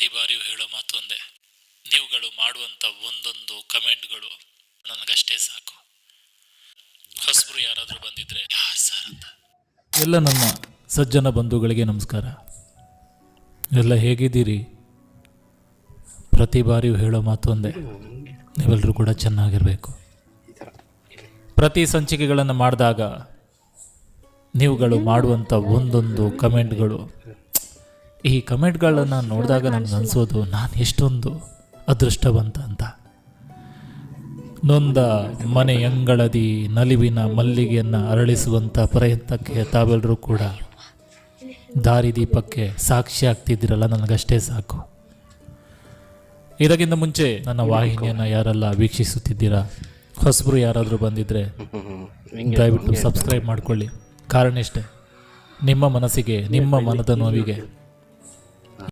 ಪ್ರತಿ ಬಾರಿಯೂ ಹೇಳೋ ಮಾತು ಒಂದೇ. ನೀವುಗಳು ಮಾಡುವಂಥ ಒಂದೊಂದು ಕಮೆಂಟ್ಗಳು ನನಗಷ್ಟೇ ಸಾಕು. ಹೊಸಬ್ರು ಯಾರಾದರೂ ಬಂದಿದ್ರೆ ಸರ್ ಅಂತ. ಎಲ್ಲ ನನ್ನ ಸಜ್ಜನ ಬಂಧುಗಳಿಗೆ ನಮಸ್ಕಾರ. ಎಲ್ಲ ಹೇಗಿದ್ದೀರಿ? ಪ್ರತಿ ಬಾರಿಯೂ ಹೇಳೋ ಮಾತು ಒಂದೇ. ನೀವೆಲ್ಲರೂ ಕೂಡ ಚೆನ್ನಾಗಿರಬೇಕು. ಪ್ರತಿ ಸಂಚಿಕೆಗಳನ್ನು ಮಾಡಿದಾಗ ನೀವುಗಳು ಮಾಡುವಂಥ ಒಂದೊಂದು ಕಮೆಂಟ್ಗಳು ಈ ಕಮೆಂಟ್ಗಳನ್ನು ನೋಡಿದಾಗ ನನಗೆ ಅನಿಸೋದು ನಾನು ಎಷ್ಟೊಂದು ಅದೃಷ್ಟವಂತ ಅಂತ. ನೊಂದ ಮನೆಯಂಗಳದಿ ನಲಿವಿನ ಮಲ್ಲಿಗೆಯನ್ನು ಅರಳಿಸುವಂಥ ಪ್ರಯತ್ನಕ್ಕೆ ತಾವೆಲ್ಲರೂ ಕೂಡ ದಾರಿದೀಪಕ್ಕೆ ಸಾಕ್ಷಿ ಆಗ್ತಿದ್ದೀರಲ್ಲ ನನಗಷ್ಟೇ ಸಾಕು. ಇದಕ್ಕಿಂತ ಮುಂಚೆ ನನ್ನ ವಾಹಿನಿಯನ್ನು ಯಾರೆಲ್ಲ ವೀಕ್ಷಿಸುತ್ತಿದ್ದೀರಾ ಹೊಸಬರು ಯಾರಾದರೂ ಬಂದಿದ್ದರೆ ದಯವಿಟ್ಟು ಸಬ್ಸ್ಕ್ರೈಬ್ ಮಾಡಿಕೊಳ್ಳಿ. ಕಾರಣ ಇಷ್ಟೇ ನಿಮ್ಮ ಮನಸ್ಸಿಗೆ ನಿಮ್ಮ ಮನದ ನೋವಿಗೆ